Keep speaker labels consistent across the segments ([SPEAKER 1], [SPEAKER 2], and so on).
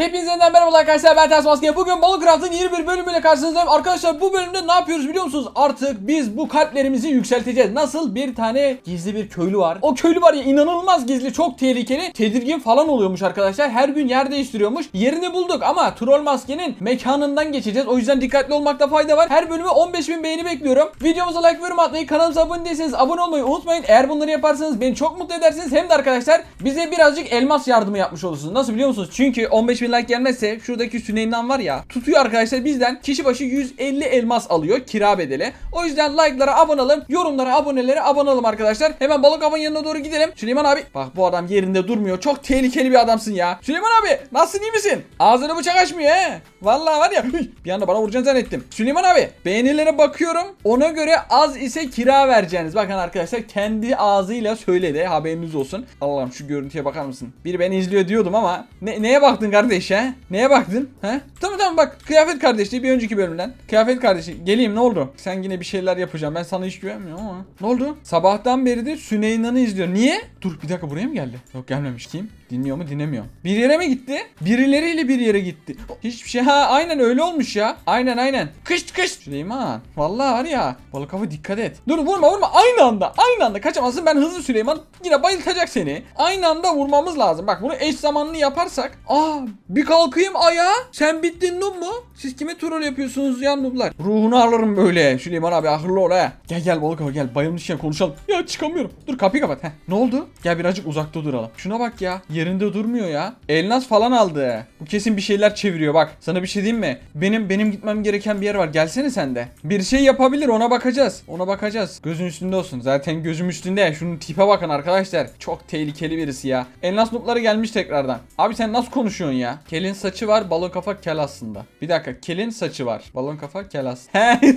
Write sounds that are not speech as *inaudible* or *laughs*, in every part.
[SPEAKER 1] Hepinize yeniden merhaba arkadaşlar ben Ters Maske. Bugün Balıcraft'ın yeni bir bölümüyle karşınızdayım. Arkadaşlar bu bölümde ne yapıyoruz biliyor musunuz? Artık biz bu kalplerimizi yükselteceğiz. Nasıl? Bir tane gizli bir köylü var. O köylü var ya inanılmaz gizli, çok tehlikeli. Tedirgin falan oluyormuş arkadaşlar. Her gün yer değiştiriyormuş. Yerini bulduk ama troll maskenin mekanından geçeceğiz. O yüzden dikkatli olmakta fayda var. Her bölüme 15.000 beğeni bekliyorum. Videomuza like yorum atmayı, kanalımıza abone değilseniz abone olmayı unutmayın. Eğer bunları yaparsanız beni çok mutlu edersiniz. Hem de arkadaşlar bize birazcık elmas yardımı yapmış olursunuz. Nasıl biliyor musunuz? Çünkü 15.000 like gelmezse şuradaki Süleyman var ya tutuyor arkadaşlar bizden kişi başı 150 elmas alıyor kira bedeli. O yüzden like'lara abone olun, yorumlara, abonelere abone olun arkadaşlar. Hemen balık avın yanına doğru gidelim. Süleyman abi bak bu adam yerinde durmuyor. Çok tehlikeli bir adamsın ya. Süleyman abi nasılsın iyi misin? Ağzını bıçak açmıyor he. Vallahi var ya *laughs* bir anda bana vuracaksın zannettim. Süleyman abi beğenilere bakıyorum. Ona göre az ise kira vereceğiniz. Bakın arkadaşlar kendi ağzıyla söyledi. Haberiniz olsun. Allah'ım şu görüntüye bakar mısın? Biri beni izliyor diyordum ama ne, neye baktın kardeş he? Neye baktın? He? Tamam tamam bak kıyafet kardeşliği bir önceki bölümden. Kıyafet kardeşi geleyim ne oldu? Sen yine bir şeyler yapacağım. Ben sana hiç güvenmiyorum ama. Ne oldu? Sabahtan beridir Süneyna'nı izliyor. Niye? Dur bir dakika buraya mı geldi? Yok gelmemiş. Kim? Dinliyor mu dinlemiyor. Bir yere mi gitti? Birileriyle bir yere gitti. Hiçbir şey ha aynen öyle olmuş ya. Aynen aynen. Kış kış. Süleyman. Vallahi var ya. Balık hava dikkat et. Dur vurma vurma. Aynı anda. Aynı anda kaçamazsın. Ben hızlı Süleyman yine bayıltacak seni. Aynı anda vurmamız lazım. Bak bunu eş zamanlı yaparsak. Aa bir kalkayım ayağa. Sen bittin noob mu? Siz kime troll yapıyorsunuz ya nooblar? Ruhunu alırım böyle. Süleyman abi akıllı ol ha. Gel gel balık hava gel. Bayılmışken konuşalım. Ya çıkamıyorum. Dur kapıyı kapat. Heh. Ne oldu? Gel birazcık uzakta duralım. Şuna bak ya. Yerinde durmuyor ya. Elnas falan aldı. Bu kesin bir şeyler çeviriyor bak. Sana bir şey diyeyim mi? Benim benim gitmem gereken bir yer var. Gelsene sen de. Bir şey yapabilir ona bakacağız. Ona bakacağız. Gözün üstünde olsun. Zaten gözüm üstünde. Şunun tipe bakın arkadaşlar. Çok tehlikeli birisi ya. Elnas nupları gelmiş tekrardan. Abi sen nasıl konuşuyorsun ya? Kelin saçı var. Balon kafa kel aslında. Bir dakika. Kelin saçı var. Balon kafa kel as. He. *laughs*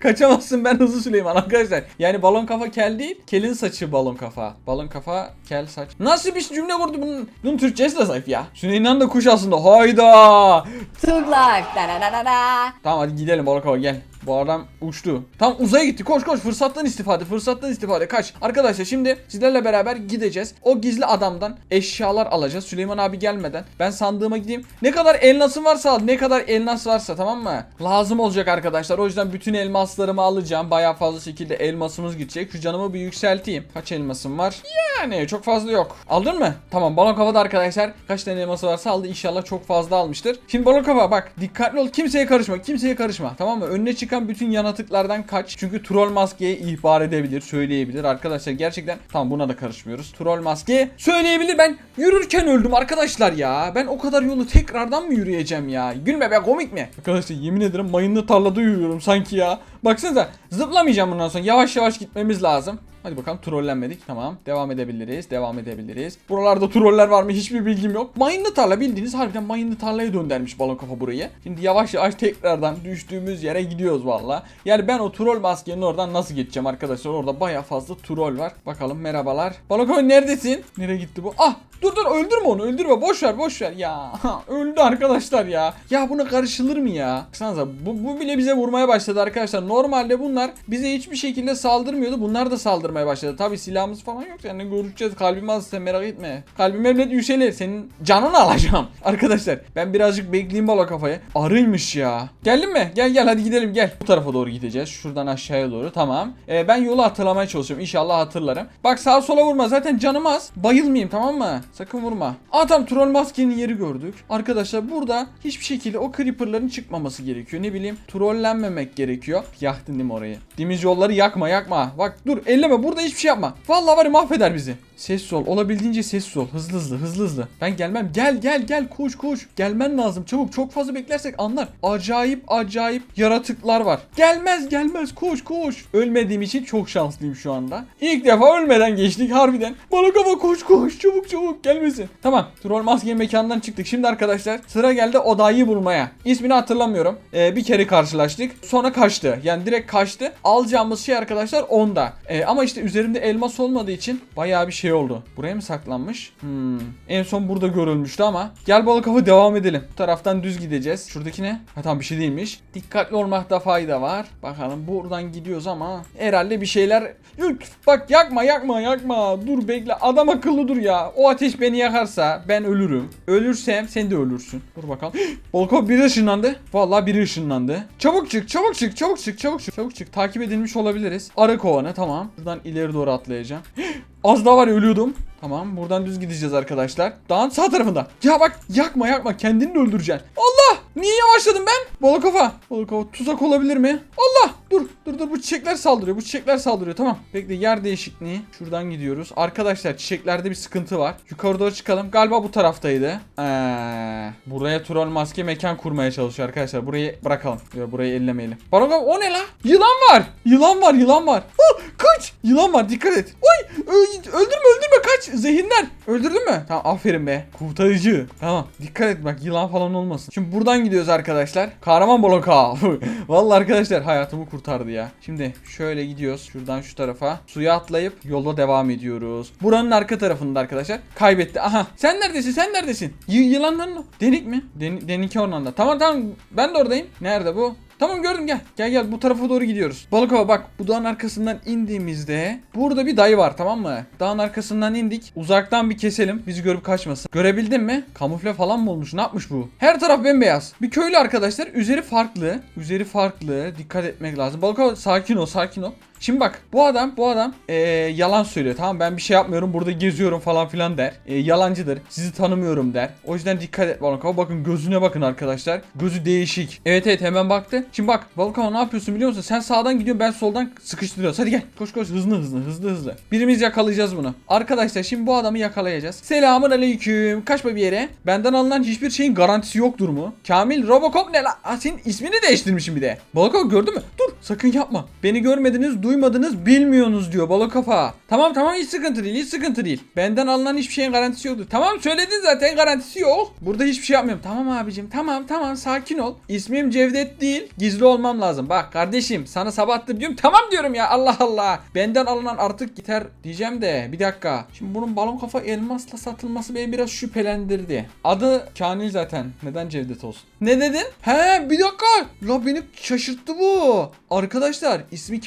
[SPEAKER 1] Kaçamazsın ben hızlı Süleyman arkadaşlar. Yani balon kafa kel değil. Kelin saçı balon kafa. Balon kafa kel saç. Nasıl bir cümle kurdu bunun? Bunun Türkçesi de zayıf ya. Süleyman da kuş aslında. Hayda.
[SPEAKER 2] Da.
[SPEAKER 1] Tamam hadi gidelim balon kafa gel. Bu adam uçtu. Tam uzaya gitti. Koş koş fırsattan istifade. Fırsattan istifade. Kaç. Arkadaşlar şimdi sizlerle beraber gideceğiz. O gizli adamdan eşyalar alacağız. Süleyman abi gelmeden. Ben sandığıma gideyim. Ne kadar elmasın varsa al. Ne kadar elmas varsa tamam mı? Lazım olacak arkadaşlar. O yüzden bütün elmaslarımı alacağım. Bayağı fazla şekilde elmasımız gidecek. Şu canımı bir yükselteyim. Kaç elmasım var? Yani çok fazla yok. Aldın mı? Tamam balon kafada arkadaşlar. Kaç tane elması varsa aldı. İnşallah çok fazla almıştır. Şimdi balon kafa bak dikkatli ol. Kimseye karışma. Kimseye karışma. Tamam mı? Önüne çıkan bütün yanatıklardan kaç. Çünkü troll maskeye ihbar edebilir. Söyleyebilir. Arkadaşlar gerçekten tamam buna da karışmıyoruz. Troll maskeye söyleyebilir. Ben yürürken öldüm arkadaşlar ya. Ben o kadar yolu tekrardan mı yürüyeceğim ya? Gülme be komik mi? Arkadaşlar yemin ederim mayınlı tarlada yürüyorum sanki ya. Baksanıza zıplamayacağım bundan sonra. Yavaş yavaş gitmemiz lazım. Hadi bakalım trollenmedik. Tamam. Devam edebiliriz. Devam edebiliriz. Buralarda troller var mı? Hiçbir bilgim yok. Mayınlı tarla bildiğiniz harbiden mayınlı tarlaya döndermiş balon kafa burayı. Şimdi yavaş yavaş tekrardan düştüğümüz yere gidiyoruz valla. Yani ben o troll maskenin oradan nasıl geçeceğim arkadaşlar? Orada baya fazla troll var. Bakalım merhabalar. Balon kafa neredesin? Nereye gitti bu? Ah dur dur öldürme onu öldürme. Boş ver boş ver. Ya öldü arkadaşlar ya. Ya buna karışılır mı ya? Baksanıza bu, bu bile bize vurmaya başladı arkadaşlar. Normalde bunlar bize hiçbir şekilde saldırmıyordu. Bunlar da saldırmaya başladı. Tabi silahımız falan yok. Yani göreceğiz. Kalbim az sen merak etme. Kalbim evlet yükselir. Senin canını alacağım. *laughs* Arkadaşlar ben birazcık bekleyeyim bala kafayı. Arıymış ya. Geldin mi? Gel gel hadi gidelim gel. Bu tarafa doğru gideceğiz. Şuradan aşağıya doğru. Tamam. Ee, ben yolu hatırlamaya çalışıyorum. İnşallah hatırlarım. Bak sağa sola vurma. Zaten canım az. Bayılmayayım tamam mı? Sakın vurma. Aa tamam troll maskenin yeri gördük. Arkadaşlar burada hiçbir şekilde o creeperların çıkmaması gerekiyor. Ne bileyim trollenmemek gerekiyor. Yaktın değil mi orayı? Dimiz yolları yakma yakma. Bak dur elleme burada hiçbir şey yapma. Vallahi var ya mahveder bizi. Sessiz ol. Olabildiğince sessiz ol. Hızlı hızlı hızlı hızlı. Ben gelmem. Gel gel gel koş koş. Gelmen lazım çabuk. Çok fazla beklersek anlar. Acayip acayip yaratıklar var. Gelmez gelmez koş koş. Ölmediğim için çok şanslıyım şu anda. İlk defa ölmeden geçtik harbiden. Bana kafa koş koş çabuk çabuk gelmesin. Tamam. Troll maske mekandan çıktık. Şimdi arkadaşlar sıra geldi odayı bulmaya. İsmini hatırlamıyorum. Ee, bir kere karşılaştık. Sonra kaçtı. Yani direkt kaçtı. Alacağımız şey arkadaşlar onda. Ee, ama işte üzerimde elmas olmadığı için bayağı bir şey şey oldu. Buraya mı saklanmış? Hmm. En son burada görülmüştü ama. Gel balık kafa devam edelim. Bu taraftan düz gideceğiz. Şuradaki ne? Ha tamam bir şey değilmiş. Dikkatli olmakta fayda var. Bakalım buradan gidiyoruz ama herhalde bir şeyler... Yok, Bak yakma yakma yakma. Dur bekle. Adam akıllı dur ya. O ateş beni yakarsa ben ölürüm. Ölürsem sen de ölürsün. Dur bakalım. *gasps* balık kafa biri ışınlandı. Vallahi biri ışınlandı. Çabuk çık çabuk çık çabuk çık çabuk çık çabuk çık. Takip edilmiş olabiliriz. Arı kovanı tamam. Buradan ileri doğru atlayacağım. *gasps* Az daha var ya, ölüyordum. Tamam buradan düz gideceğiz arkadaşlar. Dağın sağ tarafında. Ya bak yakma yakma kendini de öldüreceksin. Allah! Niye yavaşladım ben? Balık kafa tuzak olabilir mi? Allah! Dur dur dur bu çiçekler saldırıyor. Bu çiçekler saldırıyor. Tamam. Bekle yer değişikliği. Şuradan gidiyoruz. Arkadaşlar çiçeklerde bir sıkıntı var. Yukarı doğru çıkalım. Galiba bu taraftaydı. Ee, buraya troll maske mekan kurmaya çalışıyor arkadaşlar. Burayı bırakalım. Yok burayı ellemeyelim. Kafa o ne la? Yılan var. Yılan var yılan var. Ah, kaç. Yılan var dikkat et. Oy öldürme öldürme kaç. Zehirler. Öldürdün mü? Tamam aferin be. Kurtarıcı. Tamam. Dikkat et bak yılan falan olmasın. Şimdi buradan gidiyoruz arkadaşlar. Kahraman bloka. *laughs* Vallahi arkadaşlar hayatımı kurtardı ya. Şimdi şöyle gidiyoruz. Şuradan şu tarafa. Suya atlayıp yola devam ediyoruz. Buranın arka tarafında arkadaşlar. Kaybetti. Aha. Sen neredesin? Sen neredesin? Y- yılanların Denik mi? Den Deninki ormanda. Tamam tamam. Ben de oradayım. Nerede bu? Tamam gördüm gel. Gel gel bu tarafa doğru gidiyoruz. Balıkova bak bu dağın arkasından indiğimizde burada bir dayı var tamam mı? Dağın arkasından indik. Uzaktan bir keselim. Bizi görüp kaçmasın. Görebildin mi? Kamufle falan mı olmuş? Ne yapmış bu? Her taraf bembeyaz. Bir köylü arkadaşlar. Üzeri farklı. Üzeri farklı. Dikkat etmek lazım. Balıkova sakin ol sakin ol. Şimdi bak bu adam bu adam eee, yalan söylüyor tamam ben bir şey yapmıyorum burada geziyorum falan filan der. Eee, yalancıdır sizi tanımıyorum der. O yüzden dikkat et Balkava bakın gözüne bakın arkadaşlar. Gözü değişik. Evet evet hemen baktı. Şimdi bak Balkava ne yapıyorsun biliyor musun? Sen sağdan gidiyorsun ben soldan sıkıştırıyoruz. Hadi gel koş koş hızlı hızlı hızlı hızlı. Birimiz yakalayacağız bunu. Arkadaşlar şimdi bu adamı yakalayacağız. Selamun aleyküm. Kaçma bir yere. Benden alınan hiçbir şeyin garantisi yoktur mu? Kamil Robocop ne la? Aa, senin ismini değiştirmişim bir de. Balkava gördün mü? Dur sakın yapma. Beni görmediniz duymadınız bilmiyorsunuz diyor balık kafa. Tamam tamam hiç sıkıntı değil hiç sıkıntı değil. Benden alınan hiçbir şeyin garantisi yoktur. Tamam söyledin zaten garantisi yok. Burada hiçbir şey yapmıyorum. Tamam abicim tamam tamam sakin ol. İsmim Cevdet değil gizli olmam lazım. Bak kardeşim sana sabahtır diyorum. Tamam diyorum ya Allah Allah. Benden alınan artık gider diyeceğim de bir dakika. Şimdi bunun balon kafa elmasla satılması beni biraz şüphelendirdi. Adı Kanil zaten. Neden Cevdet olsun? Ne dedin? He bir dakika. La beni şaşırttı bu. Arkadaşlar ismi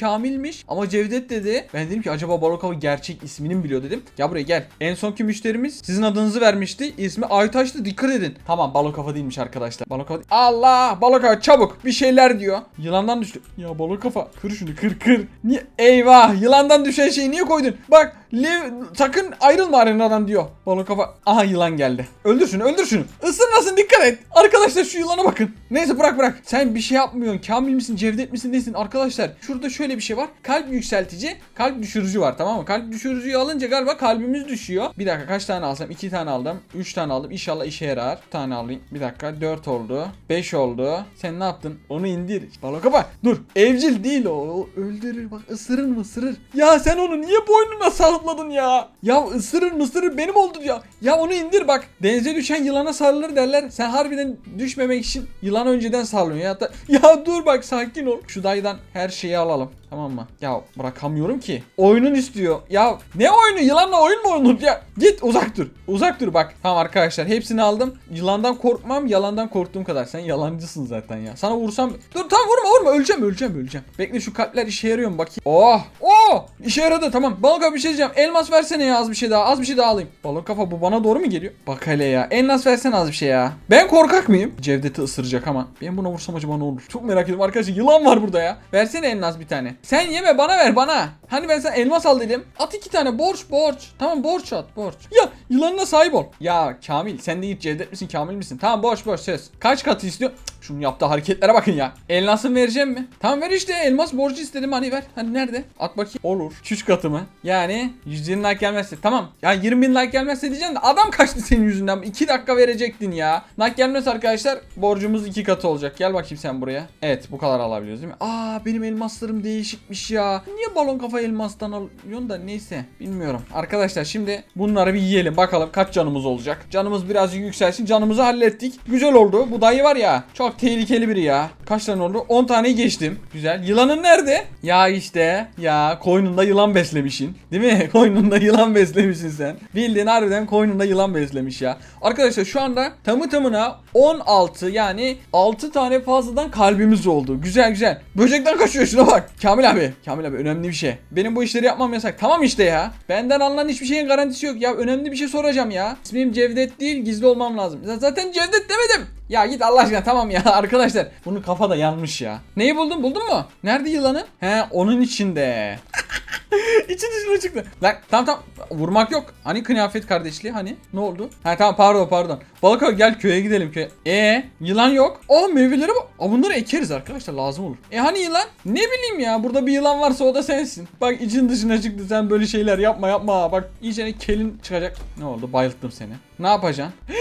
[SPEAKER 1] Kamil'miş ama Cevdet dedi. Ben dedim ki acaba balon kafa gerçek ismini mi biliyor dedim. Ya buraya gel. En sonki müşterimiz sizin adınızı vermişti. İsmi Aytaş'tı dikkat edin. Tamam balon kafa değilmiş arkadaşlar. Balon kafa Allah balon kafa çabuk bir şeyler diyor. Yılandan düştü. Ya balon kafa kır şunu kır kır. Niye? Eyvah yılandan düşen şeyi niye koydun? Bak Lev sakın ayrılma arenadan diyor. Balon kafa. Aha yılan geldi. Öldür şunu öldür şunu. Isırmasın dikkat et. Arkadaşlar şu yılana bakın. Neyse bırak bırak. Sen bir şey yapmıyorsun. Kamil misin Cevdet misin değilsin. Arkadaşlar şurada şöyle bir şey var. Kalp yükseltici kalp düşürücü var tamam mı? Kalp düşürücüyü alınca galiba kalbimiz düşüyor. Bir dakika kaç tane alsam? 2 tane aldım. 3 tane aldım. İnşallah işe yarar. Bir tane alayım. Bir dakika 4 oldu. 5 oldu. Sen ne yaptın? Onu indir. Balon kafa. Dur. Evcil değil o. O öldürür. Bak ısırır mı ısırır. Ya sen onu niye boynuna sarıladın ya? Ya ısırır mı ısırır benim oldu ya. Ya onu indir bak. Denize düşen yılana sarılır derler. Sen harbiden düşmemek için yılan önceden sarılıyorsun ya. Da, ya dur bak sakin ol. Şu dayıdan her şeyi alalım. Tamam mı? Ya bırakamıyorum ki. Oyunun istiyor. Ya ne oyunu? Yılanla oyun mu oynanır ya? Git uzak dur. Uzak dur bak. Tamam arkadaşlar hepsini aldım. Yılandan korkmam. Yalandan korktuğum kadar. Sen yalancısın zaten ya. Sana vursam... Dur tamam vurma vurma. Öleceğim öleceğim öleceğim. Bekle şu kalpler işe yarıyor mu bakayım. Oh! Oh! İşe yaradı tamam. Balık abi bir şey diyeceğim. Elmas versene ya az bir şey daha. Az bir şey daha alayım. Kafa bu bana doğru mu geliyor? Bak hele ya. Elmas versene az bir şey ya. Ben korkak mıyım? Cevdet'i ısıracak ama. Ben buna vursam acaba ne olur? Çok merak ediyorum arkadaşlar. Yılan var burada ya. Versene elmas bir tane. Sen yeme bana ver bana. Hani ben sana elmas al dedim. At iki tane borç borç. Tamam borç at borç. Ya yılanına sahip ol. Ya Kamil sen de git Cevdet misin Kamil misin? Tamam borç borç söz. Kaç katı istiyor? Şunun yaptığı hareketlere bakın ya. Elmasını vereceğim mi? Tamam ver işte elmas borcu istedim hani ver. Hani nerede? At bakayım. Olur. 3 katı mı? Yani 120 like gelmezse. Tamam. Ya 20 bin like gelmezse diyeceğim de adam kaçtı senin yüzünden. 2 dakika verecektin ya. Like gelmez arkadaşlar borcumuz 2 katı olacak. Gel bakayım sen buraya. Evet bu kadar alabiliyoruz değil mi? Aa benim elmaslarım değişti. Değişikmiş ya. Niye balon kafa elmastan alıyorsun da neyse bilmiyorum. Arkadaşlar şimdi bunları bir yiyelim bakalım kaç canımız olacak. Canımız birazcık yükselsin. Canımızı hallettik. Güzel oldu. Bu dayı var ya çok tehlikeli biri ya. Kaç tane oldu? 10 taneyi geçtim. Güzel. Yılanın nerede? Ya işte ya koynunda yılan beslemişsin. Değil mi? *laughs* Koynunda yılan beslemişsin sen. Bildiğin harbiden koynunda yılan beslemiş ya. Arkadaşlar şu anda tamı tamına 16 yani 6 tane fazladan kalbimiz oldu. Güzel güzel. Böcekten kaçıyor şuna bak. Kamil abi. Kamil abi önemli bir şey. Benim bu işleri yapmam yasak. Tamam işte ya. Benden alınan hiçbir şeyin garantisi yok ya. Önemli bir şey soracağım ya. İsmim Cevdet değil gizli olmam lazım. Zaten Cevdet demedim. Ya git Allah aşkına tamam ya *laughs* arkadaşlar. Bunun kafa da yanmış ya. Neyi buldun buldun mu? Nerede yılanı? He onun içinde. *laughs* *laughs* İçi dışına çıktı. Lan tamam tamam vurmak yok. Hani kıyafet kardeşliği hani ne oldu? Ha tamam pardon pardon. Balık gel köye gidelim köye. E yılan yok. Aa meyveleri bak. Bunları ekeriz arkadaşlar lazım olur. E hani yılan? Ne bileyim ya burada bir yılan varsa o da sensin. Bak için dışına çıktı sen böyle şeyler yapma yapma. Bak iyice kelin çıkacak. Ne oldu bayılttım seni. Ne yapacaksın? *gasps*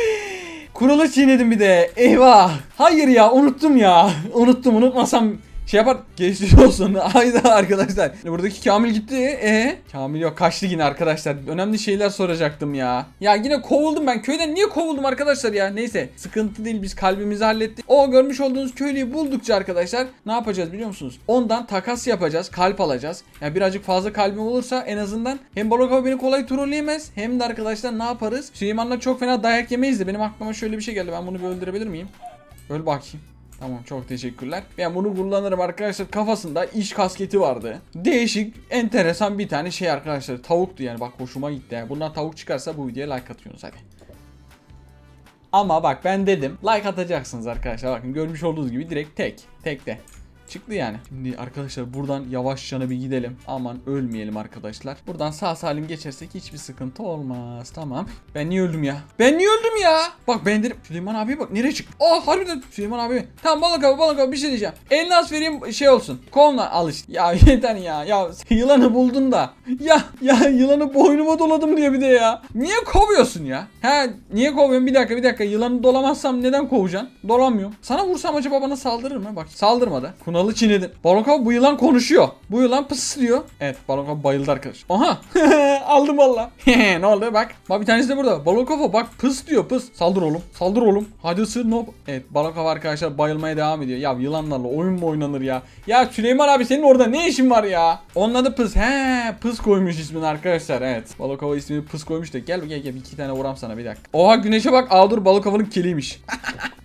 [SPEAKER 1] Kuralı çiğnedim bir de. Eyvah. Hayır ya unuttum ya. *laughs* Unuttum unutmasam şey yapar. Geçmiş olsun. *laughs* Hayda arkadaşlar. Buradaki Kamil gitti. E Kamil yok kaçtı yine arkadaşlar. Önemli şeyler soracaktım ya. Ya yine kovuldum ben. Köyden niye kovuldum arkadaşlar ya? Neyse sıkıntı değil biz kalbimizi hallettik. O görmüş olduğunuz köylüyü buldukça arkadaşlar ne yapacağız biliyor musunuz? Ondan takas yapacağız. Kalp alacağız. Yani birazcık fazla kalbim olursa en azından hem Balok beni kolay trolleyemez hem de arkadaşlar ne yaparız? Süleyman'la çok fena dayak yemeyiz de benim aklıma şöyle bir şey geldi. Ben bunu bir öldürebilir miyim? Öl bakayım. Tamam çok teşekkürler. Ben bunu kullanırım arkadaşlar. Kafasında iş kasketi vardı. Değişik, enteresan bir tane şey arkadaşlar. Tavuktu yani bak hoşuma gitti. Yani bundan tavuk çıkarsa bu videoya like atıyorsunuz hadi. Ama bak ben dedim like atacaksınız arkadaşlar. Bakın görmüş olduğunuz gibi direkt tek. Tek de. Çıktı yani. Şimdi arkadaşlar buradan yavaşça bir gidelim. Aman ölmeyelim arkadaşlar. Buradan sağ salim geçersek hiçbir sıkıntı olmaz. Tamam. Ben niye öldüm ya? Ben niye öldüm ya? Bak ben dedim. Süleyman abi bak nereye çık? Oh harbiden Süleyman abi. Tamam balık abi balık abi bir şey diyeceğim. Eline az vereyim şey olsun. Koluna al işte. Ya *laughs* yeter ya. Ya yılanı buldun da. Ya ya yılanı boynuma doladım diye bir de ya. Niye kovuyorsun ya? He niye kovuyorsun? Bir dakika bir dakika. Yılanı dolamazsam neden kovacaksın? Dolamıyorum. Sana vursam acaba bana saldırır mı? Bak saldırmadı. Kunalı çiğnedin. Balon abi bu yılan konuşuyor. Bu yılan pısırıyor. Evet balon abi bayıldı arkadaş. Aha. *laughs* Aldım valla. *laughs* ne oldu bak. Bak bir tanesi de burada. Balon kafa bak pıs diyor pıs. Saldır oğlum. Saldır oğlum. Hadi ısır no. Evet balon kafa arkadaşlar bayılmaya devam ediyor. Ya yılanlarla oyun mu oynanır ya? Ya Süleyman abi senin orada ne işin var ya? Onun adı pıs. He pıs koymuş ismini arkadaşlar. Evet. Balon kafa ismini pıs koymuş da. Gel gel gel iki tane vuram sana bir dakika. Oha güneşe bak. Aa dur balon kafanın keliymiş. *laughs*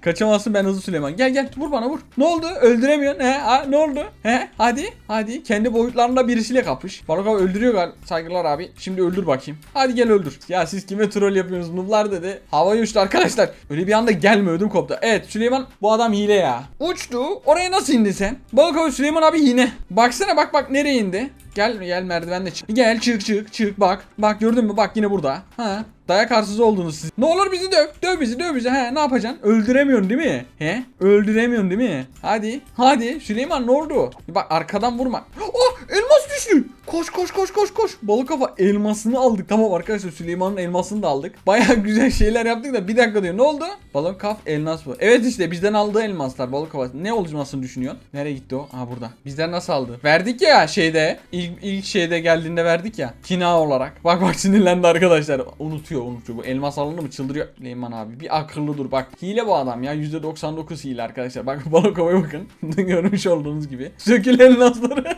[SPEAKER 1] Kaçamazsın ben hızlı Süleyman. Gel gel vur bana vur. Ne oldu? Öldüremiyorsun. He? Ha, ne oldu? He? Hadi. Hadi. Kendi boyutlarında birisiyle kapış. Barok abi öldürüyor gal. Saygılar abi. Şimdi öldür bakayım. Hadi gel öldür. Ya siz kime troll yapıyorsunuz? Nublar dedi. Havaya uçtu arkadaşlar. Öyle bir anda gelme ödüm koptu. Evet Süleyman bu adam hile ya. Uçtu. Oraya nasıl indin sen? Balık abi Süleyman abi yine. Baksana bak bak nereye indi? Gel gel merdivenle çık. Gel çık çık çık bak. Bak gördün mü? Bak yine burada. Ha. Dayak arsız oldunuz siz. Ne olur bizi döv. Döv bizi döv bizi. He ne yapacaksın? Öldüremiyorsun değil mi? He? Öldüremiyorsun değil mi? Hadi. Hadi. Süleyman ne oldu? Bak arkadan vurma. Oh elmas düştü. Koş koş koş koş koş. Balık kafa elmasını aldık. Tamam arkadaşlar Süleyman'ın elmasını da aldık. *laughs* Baya güzel şeyler yaptık da bir dakika diyor. Ne oldu? Balık kaf elmas bu. Evet işte bizden aldığı elmaslar balık kafası. Ne olmasını düşünüyorsun? Nereye gitti o? Ha burada. Bizden nasıl aldı? Verdik ya şeyde. İlk, ilk şeyde geldiğinde verdik ya. Kina olarak. Bak bak sinirlendi arkadaşlar. Unutuyor unutuyor. Bu elmas alındı mı çıldırıyor. Süleyman abi bir akıllı dur bak. Hile bu adam ya. %99 hile arkadaşlar. Bak *laughs* balık bakın. *laughs* Görmüş olduğunuz gibi. Sökül elmasları. *laughs*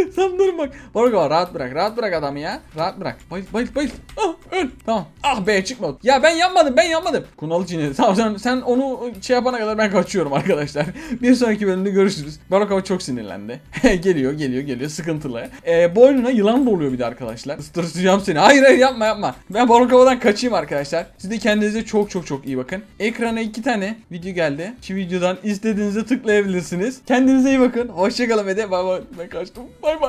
[SPEAKER 1] *laughs* Sen dur bak. Abi rahat bırak. Rahat bırak adamı ya. Rahat bırak. Bayıl bayıl bayıl. Ah öl. Tamam. Ah be çıkmadı. Ya ben yanmadım ben yanmadım. Kunalı çiğnedi. *laughs* Tamam sen, sen onu şey yapana kadar ben kaçıyorum arkadaşlar. *laughs* Bir sonraki bölümde görüşürüz. Barok abi çok sinirlendi. geliyor geliyor geliyor sıkıntılı. Ee, boynuna yılan doluyor bir de arkadaşlar. Isıtıracağım seni. Hayır hayır yapma yapma. Ben Barok abi'den kaçayım arkadaşlar. Siz de kendinize çok çok çok iyi bakın. Ekrana iki tane video geldi. Şu videodan istediğinize tıklayabilirsiniz. Kendinize iyi bakın. Hoşçakalın ve de bay bay. Ben kaçtım. Bay bay.